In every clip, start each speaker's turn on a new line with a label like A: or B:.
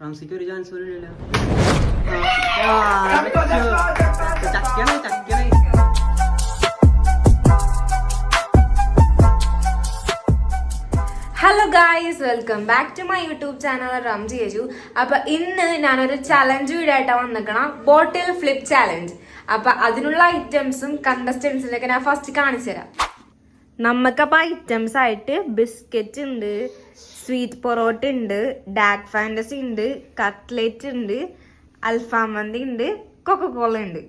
A: റംസിക്ക് ഒരു ചാൻസ് പോലും ഇല്ല ചക്കണേ ചക്കണേ
B: hello guys welcome back to my YouTube channel റംജി യേജു അപ്പൊ ഇന്ന് ഞാനൊരു ചലഞ്ച് വീഡിയോ ആയിട്ടാണ് വന്നിക്കണം ബോട്ടിൽ ഫ്ലിപ്പ് ചാലഞ്ച് അപ്പൊ അതിനുള്ള ഐറ്റംസും കണ്ടസ്റ്റൻസിലൊക്കെ ഞാൻ ഫസ്റ്റ് കാണിച്ചു തരാം നമുക്കപ്പോൾ ഐറ്റംസ് ആയിട്ട് ബിസ്ക്കറ്റ് ഉണ്ട് സ്വീറ്റ് പൊറോട്ട ഉണ്ട് ഡാർക്ക് ഫാന്റസി ഉണ്ട് കട്ട്ലേറ്റ് ഉണ്ട് അൽഫാം മന്തി ഉണ്ട് കൊക്കക്കോള ഉണ്ട്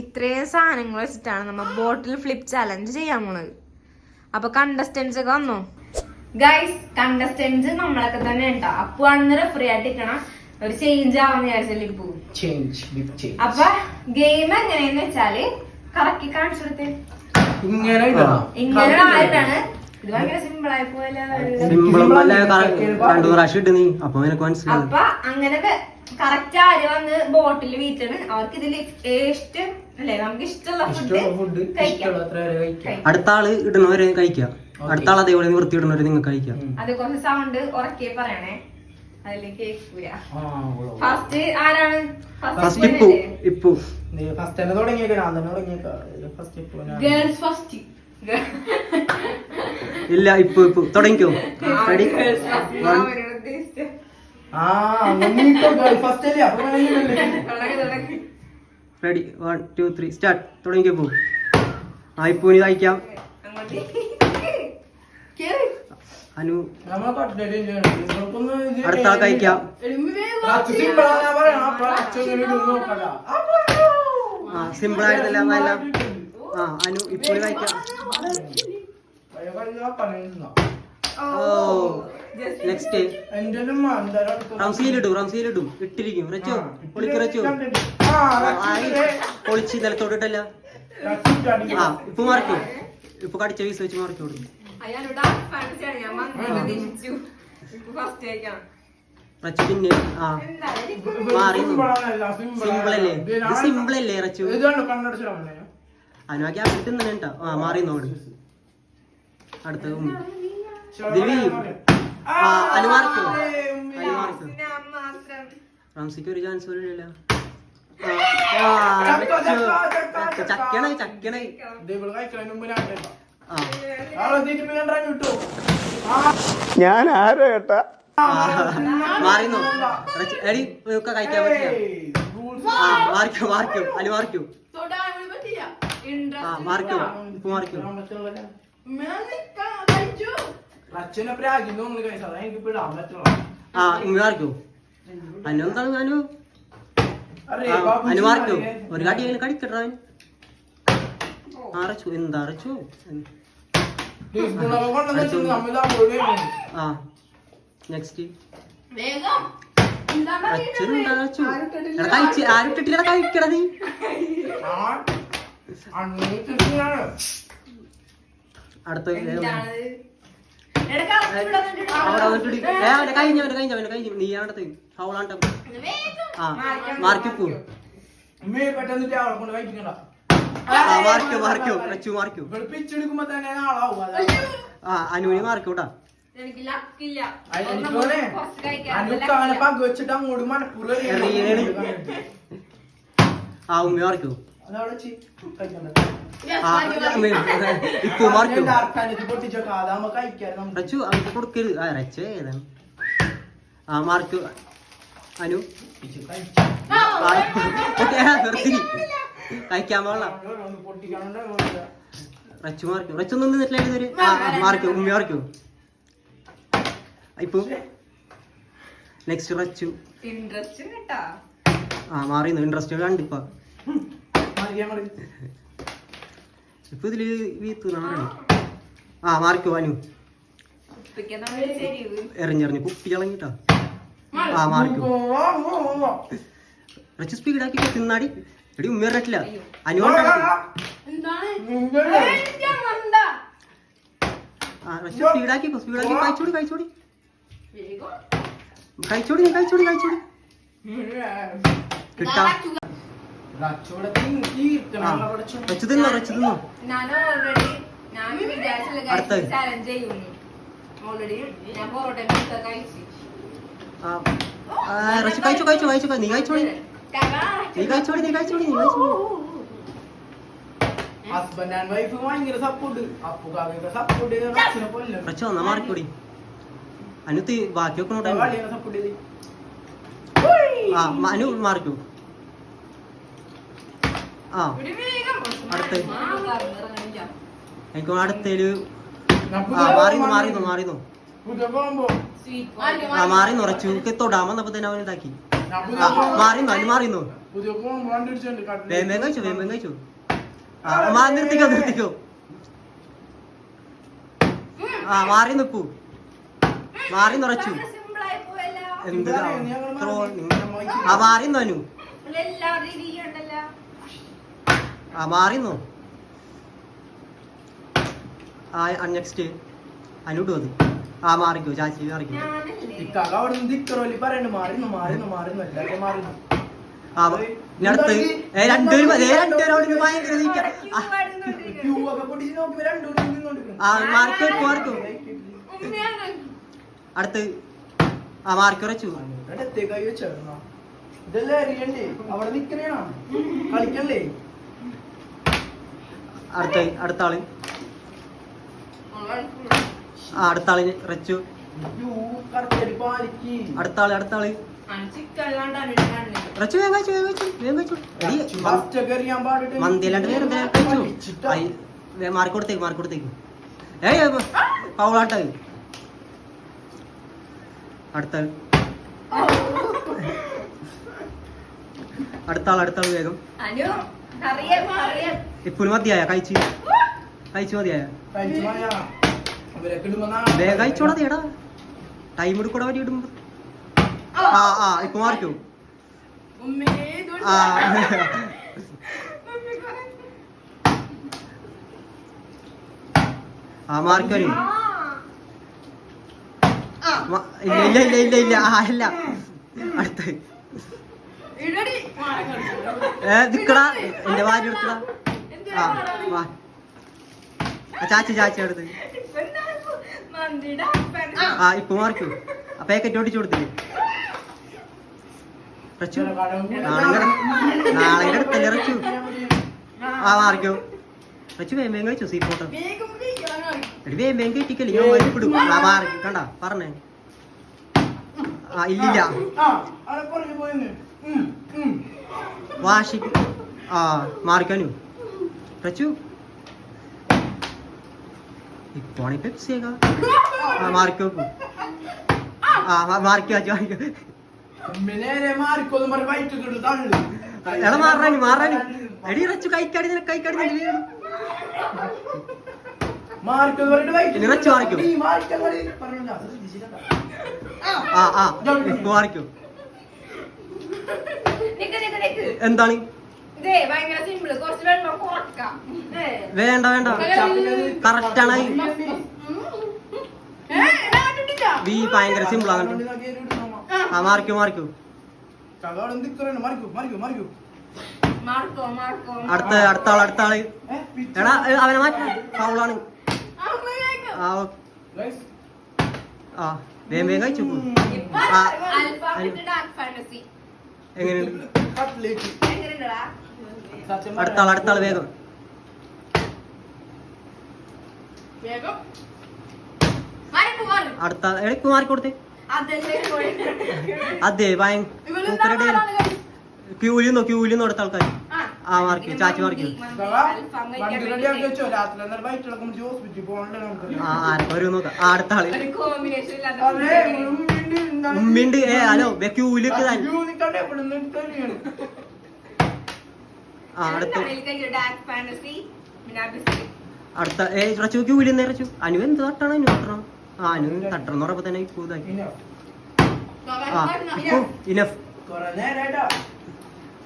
B: ഇത്രയും സാധനങ്ങൾ വെച്ചിട്ടാണ് നമ്മൾ ബോട്ടിൽ ഫ്ലിപ്പ് ചലഞ്ച് ചെയ്യാൻ പോണത്. അപ്പൊ കണ്ടസ്റ്റൻസ് ഒക്കെ വന്നോ? ഗൈസ് കണ്ടസ്റ്റൻസ് നമ്മളൊക്കെ തന്നെ ഉണ്ടോ അപ്പൊ ആണെന്ന് റെഫറി ആയിട്ട് നിൽക്കണം ഒരു ചേഞ്ച് ആവാന്ന് വിചാരിച്ചാൽ ഇപ്പു
C: ചേഞ്ച്
B: അപ്പൊ ഗെയിം എങ്ങനെയെന്ന് വെച്ചാൽ കറക്കി കാണിച്ചു കൊടുത്തേ.
C: ഇങ്ങനെ ഇടണം.
B: ഇങ്ങനെ ആയിട്ടാണ് ഇത് ഭയങ്കര സിമ്പിൾ ആയി പോലെ
A: സിമ്പിൾ ഒന്നല്ല രണ്ടു പ്രാവശ്യം ഇട്ട് നീ. അപ്പൊ നിനക്ക് മനസ്സിലാവും
B: അപ്പൊ അങ്ങനെ കറക്റ്റ് ആര് വന്ന് ബോട്ടിൽ വീട്ടാണ്. അവർക്ക് ഇതിൽ ഇഷ്ടം അല്ലെ? നമുക്ക് ഇഷ്ടമുള്ള ഫുഡ് കഴിക്കാം.
A: അടുത്ത ആൾ ഇടുന്നവരെ കഴിക്കാം. അടുത്ത ആൾ അതേപോലെ വൃത്തി ഇടുന്നവരെ നിങ്ങൾക്ക് കഴിക്കാം.
B: അത് കുറച്ച് സൗണ്ട് ഉറക്കെ പറയണേ. അതിലേക്ക് ഫസ്റ്റ് ആരാണ്?
A: ഫസ്റ്റ് ഇപ്പു ഇപ്പു.
C: ഫസ്റ്റ് തന്നെ തുടങ്ങിയേക്ക ഞാൻ തന്നെ തുടങ്ങിയേക്ക. ഫസ്റ്റ് ഇപ്പൊ ഞാൻ.
B: ഗേൾസ് ഫസ്റ്റ്
A: ഇല്ല ഇപ്പു ഇപ്പു. തുടങ്ങിക്കോ. Ready ready one two three start തുടങ്ങിക്കോ ഇപ്പുവിന് കഴിക്കാം അനു. അടുത്ത കഴിക്കാം.
C: ആ
A: സിമ്പിൾ ആയിട്ടല്ല നല്ല ആ അനു ഇപ്പോഴും കഴിക്കാം നെക്സ്റ്റ്. ഇട്ടിരിക്കും. റച്ചോ പൊളിക്ക് റച്ചോ.
C: ആ,
A: ആയി.
C: റച്ചിന്റെ-
A: പൊളിച്ച് നിലത്തോട്ടിട്ടല്ല
C: റച്ചിന്റെ
A: ആ ഇപ്പൊ മറിക്കും ഇപ്പൊ കടിച്ച വീസ് വെച്ച് മറിക്കോളൂ റച്ചു പിന്നെ ആ മാറി
C: ആണ്.
A: ഇത് സിമ്പിൾ അല്ലേ റച്ചു? അനുവാക്കി അവിടെ തന്നെ കേട്ടോ ആ മാറി നോട് അടുത്തത് ഉമ്മി.
C: ശരി,
A: ദിലി.
C: പറയാം.
A: ആ, അനു മാറിക്കോ?
C: ഏയ്, ഉമ്മി.
A: അനു മാറിക്കോ? റംസിക്ക് ഒരു ചാൻസ് പോലും ഇല്ല ചക്കണേ ചക്കണേ
C: ഞാൻ കേട്ടോ. കിട്ടും.
D: ആരോ ഏട്ടാ
A: മാറിന്നോ. എടി ഒക്കെ കഴിക്കാൻ പറ്റില്ല മാറിക്കോ മാറിക്കോ ആ. ആ അനു ഒരു കടി കടിക്കട്ടോ അറച്ചു എന്താ
C: ആ
A: ആ നെക്സ്റ്റ് കഴിക്കട നീ. അടുത്ത. ഏ അവനെ കഴിഞ്ഞ നീ അടുത്ത് ഫൗളാണ്ട ആ മാർക്കിപ്പൂ
C: പെട്ടെന്ന്
A: മാർക്കോ മാർക്കോ റച്ചു മാർക്കോ.
C: തന്നെ ആളാവും.
A: ആ അനുവിന് മാർക്കോട്ടാ
C: വെച്ചിട്ട് അങ്ങോട്ട്.
A: ആ ഉമ്മ മാർക്കോ. ആ ഇപ്പു മാർക്കോ
C: ഞാൻ dark fantasy പൊട്ടിച്ചേക്കാം. അതാവുമ്പോ കഴിക്കാൻ നമുക്ക്.
A: റച്ചു അവർക്ക് കൊടുക്കരുത്. ആ റച്ചു ഏതാണ്? ആ മാർക്കോ അനു. നിർത്തി കഴിക്കാൻ പാടില്ല. റച്ചു നിന്നിട്ടില്ല ഉമ്മ മാർക്കോ ഇപ്പൊ. നെക്സ്റ്റ് റച്ചു ആ മാറിയുന്നു ഇൻട്രസ്റ്റ്
C: മറിയാൻ മതി.
A: ഇപ്പൊ ഇതിൽ വീത്തു ആ മാറിക്കോ അനു. എറിഞ്ഞെറിഞ്ഞു കുപ്പി കളഞ്ഞിട്ടാ ആ
C: മാറിക്കോ.
A: റച്ചു സ്പീഡാക്കി തിന്നാടി. എടി ഉമ്മ ഇറങ്ങിട്ടില്ല അനു കൊണ്ടാടി
C: നിങ്ങൾ
A: ആ. റച്ചു സ്പീഡാക്കി സ്പീഡാക്കി കഴിച്ചോടി കഴിച്ചോടി. കഴിച്ചോടി കഴിച്ചോടി കഴിച്ചോടി. കിട്ടാ. റച്ചു തിന്നോ റച്ചു തിന്നോ
B: പൊറോട്ട കഴിച്ചു.
A: കഴിച്ചു കഴിച്ചു നീ കഴിച്ചോടി.
C: ഹസ്ബൻഡ് ആൻഡ് വൈഫ് ഭയങ്കര സപ്പോർട്ട് സപ്പോർട്ട് കൊല്ലം
A: റച്ചു വന്നാ മാറിക്കൂടി. അനുത്ത് ബാക്കിയൊക്കെ
C: സപ്പോർട്ട്
A: ആ മ- അനു മാറിക്കൂ. ആ. അടുത്ത. എനിക്ക് അടുത്തേൽ ആ മാറിന്നു മാറിന്നു മാറിന്നു ആ മാറിന്നു ഉറച്ചു. തൊടാമെന്നപ്പോ തന്നെ അവൻ ഇതാക്കി. ആ
C: പോകുമ്പോ-
A: മാറിന്നു. വേമ്പം കഴിച്ചു കഴിച്ചു ആ നിർത്തിക്കോ നിർത്തിക്കോ. ആ മാറി നിൽക്കൂ. മാറി നിറച്ചു. എന്ത്
C: മാറി.
A: ആ മാറിന്നു ആ മാറിന്നു ആ നെക്സ്റ്റ് അനുട്ടു അത് ആ മാറിക്കോ ചാച്ചി മാറിക്കോ.
C: ഇക്കാക്ക അവിടെ നിന്ന് ദിക്കറോലി പറയണ്ട് മാറിന്നു മാറിന്നു മാറിന്നു എല്ലാവരും മാറിന്നു
A: ആ ഇനി അടുത്ത് ഏ രണ്ടുപേരും ഏ രണ്ടുപേരും അവിടെ നിന്ന് ഭയങ്കര നീക്ക. ആ, അടുത്ത്. ആ മാറിക്കോ റച്ചു
C: അങ്ങോട്ട് എത്തിയേക്കായി വെച്ചേർന്നോ? ഇതല്ലേ അറിയണ്ടേ? അവിടെ നിക്കണേണോ കളിക്കണ്ടേ?
A: അടുത്ത അടുത്ത ആൾ. അടുത്ത ആൾ റച്ചു. അടുത്ത ആൾ അടുത്ത ആൾ റച്ചു വേഗം കഴിച്ചു വേഗം വേഗം മന്തിയിലാണ്ട് വേറെ കഴിച്ചു? മാറിക്കൊടുത്തേക്ക് മാറിക്കൊടുത്തേക്ക് പൗളാട്ട അടുത്ത. അടുത്ത ആൾ അടുത്ത ആൾ വേഗം. ഇപ്പോഴും മതിയായ? കഴിച്ച്. കഴിച്ചു മതിയായ? വേഗം തീടാ ടൈം എടുക്കൂടെ വരി ഇടുമ്പോ? ആ ആ ഇപ്പൊ മാറിക്കോ. ആ. ആ മാറിക്കോ മ- ഇല്ല ഇല്ല ഇല്ല ഇല്ല ഇല്ല. ആ ഇല്ല. അടുത്ത്. ഏ നിക്കടാ. എന്റെ വാരി എടുക്കടാ. ആ ചാച്ചി ചാച്ചി അടുത്ത് ആ ഇപ്പൊ മാറിക്കോ ആ പാക്കറ്റ് ഓടിച്ചു കൊടുത്തില്ലേ? റച്ചു? നാളെ നാളെ റച്ചു? ആ. മാറിക്കോ റച്ചു വേമ്പേം കഴിച്ചു സീ ഫോട്ടോ? എടി വേമ്പേം കെട്ടിക്കല്ലേ ഞാൻ വലിപ്പിടും ആ മാറി. കണ്ട? പറഞ്ഞേ. ആ ഇല്ലില്ല.
C: ആ
A: മാറിക്കാനു റച്ചു? ഇപ്പോണി പെപ്സിയേക്കാ ആ ആ
C: മാർക്ക് നോക്കൂ
A: എടാ മാറാനി മാറാനി എടി കൈക്കടി കൈക്കടി
C: വയറ്റ്
A: ഇനി വെച്ച്
C: ശ്രദ്ധിച്ചില്ല
A: ആ. ആ മാറിക്കോ എന്താണ്?
B: ഭയങ്കര കുറച്ച് വെള്ളം കുറക്കാം.
A: വേണ്ട വേണ്ട. കറക്റ്റ് ആണ്? ബി ഭയങ്കര സിമ്പിൾ ആണ് ആ. മാറിക്കൂ മാറിക്കോ. അടുത്ത അടുത്ത ആൾ അടുത്ത
C: ആൾ.
A: എടാ അവനെ
B: മാറ്റാണ്.
A: ആ ആ വേഗം വേഗം കഴിച്ചു. എങ്ങനെയുണ്ട് അടുത്ത ആൾ അടുത്ത ആൾ വേഗം. അടുത്ത ആൾ മാറിക്കൊടുത്തേ
B: പോയി.
A: അതെ
B: ഭയങ്കര
A: ക്യൂലിന്നോ ക്യൂലിന്നോ അടുത്ത ആൾക്കാർ
B: ആ.
A: മാർക്ക് ചാച്ചി
C: മാർക്ക്.
A: ആ നോക്കാം. അടുത്ത
B: ആൾ.
C: ഉമ്മിണ്ട്,
A: ഏ ഹലോ ക്യൂലിക്ക്
C: ക്യൂ നിൽക്കണ്ടേ, ഇവിടെ നിന്ന് തന്നെയാണ്.
A: ആ അടുത്ത.
B: ഡാർക്ക് ഫാന്റസി പിന്നെ അബിസി
A: അടുത്ത ഏ റച്ചു ക്യൂലിന്ന് റച്ചു. അനു എന്ത് തട്ടണം? അനു തട്ടണം? ആ അനു തട്ടണം എന്ന് പറയുമ്പോ തന്നെ ഇപ്പൊ ഇതാക്കി.
C: ഇനി
A: ആ ഇപ്പൊ ഇനഫ്.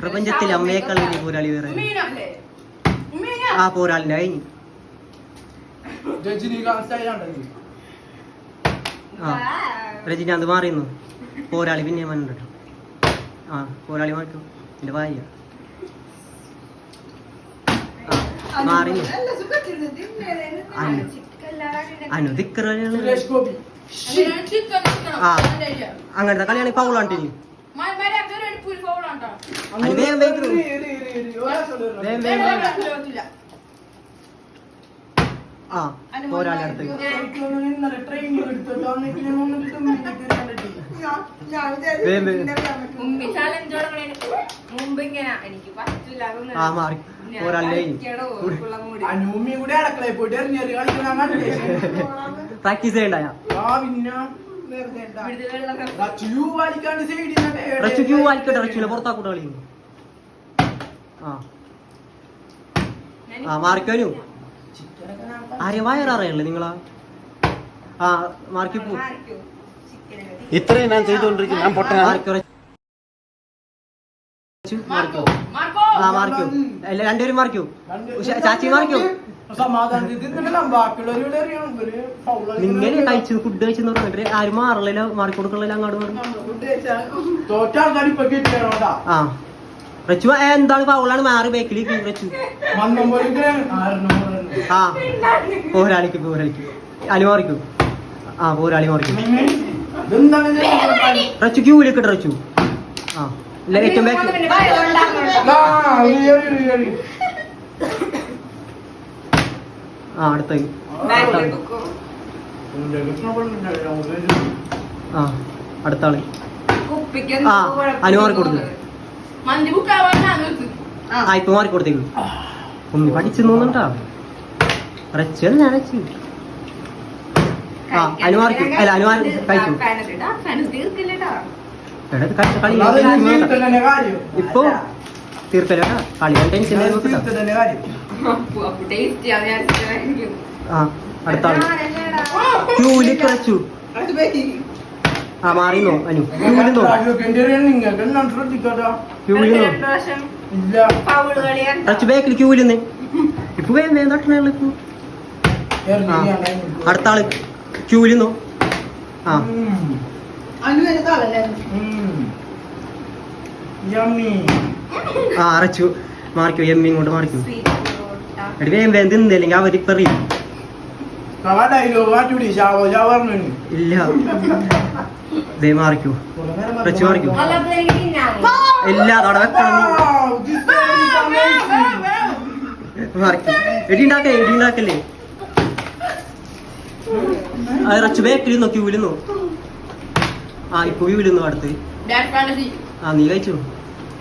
A: പ്രപഞ്ചത്തിൽ അമ്മയേക്കാൾ വലിയ പോരാളി വേറെ. ആ പോരാളിന്റെ കഴിഞ്ഞു. ആ രജനികാന്ത് മാറിയുന്നു? പോരാളി പിന്നെ മണ്ണുണ്ടോ ആ പോരാളി മാറ്റും എന്റെ ഭാര്യ.
C: മാറി
A: ആ. അങ്ങനത്തെ കളിയാണ് ഇപ്പൊ അവളാണ്ടിനി
B: മുമ്പ് വേഗം എനിക്ക് പോരാളി
A: ആ മാറി.
C: കൂടെ അടക്കളയിൽ പോയിട്ട് എറിഞ്ഞെറി കളിക്കാൻ കണ്ടില്ലേ
A: പ്രാക്ടീസ്
C: റച്ചു
A: ക്യൂ റച്ചുവിനെ പുറത്താക്കൂട്ട കളിക്കുന്നു ആ. ആ മാറിക്കോനു ആരെയും വയററിയല്ലേ നിങ്ങളാ? ആ മാർക്കി പോ.
D: ഇത്രയും ഞാൻ ചെയ്തുകൊണ്ടിരിക്കുന്നു. ഞാൻ പൊട്ടനാ
A: മാർക്കോ ആ മാറിക്കോ. അല്ല രണ്ടുപേരും മാറിക്കോ. ചാച്ചി മാറിക്കോ. നിങ്ങനെ കഴിച്ചു ഫുഡ് കഴിച്ചു പറഞ്ഞിട്ട് ആരും മാറില്ല മാറിക്കൊടുക്കണില്ല അങ്ങോട്ട് മാറി
C: കൊടുക്കണില്ല കിട്ടിയാണോടാ
A: ആ. റച്ചു എന്താണ് പൗളാണ് മാറി ബേക്കിലേക്ക് റച്ചു. ആ. പോരാളിക്ക് പോരാളിക്ക്. അലി മാറിക്കൂ. ആ പോരാളി മാറിക്കും? റച്ചു ക്യൂവിലേക്ക് റച്ചു. ആ. ഇല്ല ഏറ്റവും ബാക്ക്.
C: ആ,
A: അടുത്ത ആ അടുത്ത
B: ആൾ.
A: ആ, അനുമാർക്ക് കൊടുക്ക്.
B: ആ.
A: ഇപ്പൊ മാറി കൊടുത്തേക്ക്. ഉമ്മി പഠിച്ചു തോന്നുന്നുണ്ടാ? അരച്ചു നനച്ചു ആ അനുമാർക്ക് അല്ല അനുമാർ
B: കഴിക്കും.
A: എടാ കളി. ഇപ്പൊ തീർക്കല്ലേട്ടാ കളി ടെൻഷൻ. ആ അടുത്ത
B: ആൾ.
A: ക്യൂവിലേക്ക് റച്ചു ആ മാറിന്നോ അനു.
B: കളിയാ.
A: റച്ചു ബാക്കിൽ ക്യൂവിലിന്ന് ഇപ്പൊ വേഗം
C: കഴിഞ്ഞു.
A: അടുത്ത ആൾ. ക്യൂലിന്നോ ആ.
C: ഉം.
A: ആ അരച്ചു മാറിക്കോ എമ്മി ഇങ്ങോട്ട് മാറിക്കോ.
B: Sweet പൊറോട്ട.
A: എടി വേഗം വേഗം തിന്നില്ലെങ്കിൽ അവർ പറയും ഇല്ല. ദേ മാറിക്കോ. അരച്ചു മാറിക്കോ. ഇല്ല അതവിടെ വെക്കണം. മാറിക്കോ. എടി ഉണ്ടാക്കേ എടി ഉണ്ടാക്കല്ലേ? അത് റച്ചു ബാക്കിലിരുന്നോ ക്യൂവിലിന്നോ ആ ഇപ്പൊ ക്യൂവിലിന്നോ അടുത്ത്. ആ നീ കഴിച്ചു?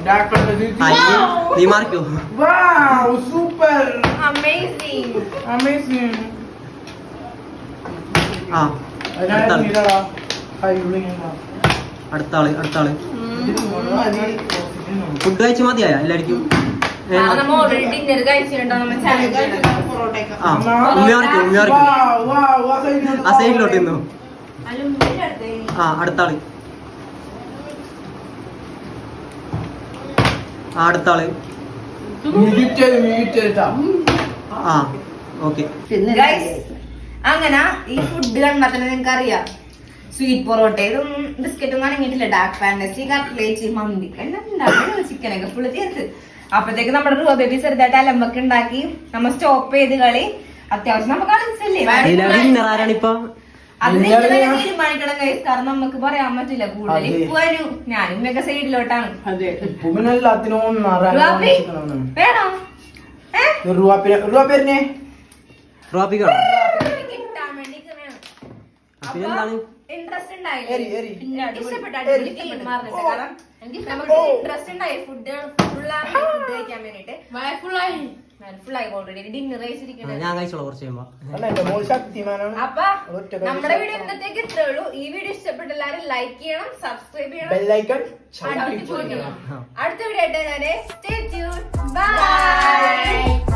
A: ആ നീ Marico
C: Wow, super.
B: Amazing.
C: Amazing.
A: ആ അടുത്ത
C: ആൾ.
A: അടുത്ത ആൾ അടുത്ത. ഫുഡ് കഴിച്ച് മതിയായ എല്ലാവർക്കും
B: ആ, സൈഡിലോട്ട് കഴിച്ചിട്ടുണ്ടോ? നമ്മ challenge ചെയ്യണം.
A: ആ ഉമ്മ മാറിക്കോ ഉമ്മ മാറിക്കോ
C: Wow, wow, ആ സൈഡിലോട്ട്
A: ആ സൈഡിലോട്ട് നിന്നോ
B: അല്ല, ഉമ്മിന്റെ അടുത്ത്
A: ആ അടുത്ത ആൾ ആ അടുത്ത
C: ആൾ
A: ആ ഓക്കെ
B: അങ്ങനെ ഈ ഫുഡ് കണ്ടാൽ തന്നെ നിങ്ങൾക്ക് അറിയാം സ്വീറ്റ് പൊറോട്ട ഇതൊന്നും ബിസ്ക്കറ്റും അനങ്ങിയിട്ടില്ല. ഡാർക്ക് ഫാന്റസി കട്ട്ലേറ്റ് മന്തി. ചിക്കനൊക്കെ ഫുള്ള് ചേർത്ത്. അപ്പത്തേക്ക് നമ്മുടെ റൂബ ബേബി ചെറുതായിട്ട് അലമ്പൊക്കെ ഉണ്ടാക്കി. നമ്മ സ്റ്റോപ്പ് ചെയ്ത് കളി. അത്യാവശ്യം നമുക്ക് കളിച്ചല്ലേ തീരുമാനിക്കണം കാരണം നമുക്ക് പറയാൻ പറ്റില്ല കൂടുതൽ
C: അതെ.
B: ഞാൻ ഞാനും മിക സൈഡിലോട്ടാണ്. വേണോ? ഇൻട്രസ്റ്റ് ഉണ്ടായില്ലേ? ഇഷ്ടപ്പെട്ട കാരണം നമുക്ക് ഇൻട്രസ്റ്റ് ഉണ്ടായി. ഫുഡ് ഫുള്ളാണ് ഫുഡ് കഴിക്കാൻ വേണ്ടിട്ട്.
A: ഞാൻ കഴിച്ചോളൂ കുറച്ച് കഴിയുമ്പോ.
C: അല്ല എന്റെ മോൾ ശക്തിമാനാണ്.
B: അപ്പൊ നമ്മുടെ വീഡിയോ ഇന്നത്തേക്ക് ഇത്രേ ഉള്ളൂ. ഈ വീഡിയോ ഇഷ്ടപ്പെട്ട എല്ലാവരും ലൈക്ക് ചെയ്യണം സബ്സ്ക്രൈബ് ചെയ്യണം. അടുത്ത വീഡിയോ ആയിട്ട് സ്റ്റേ ട്യൂൺ ബൈ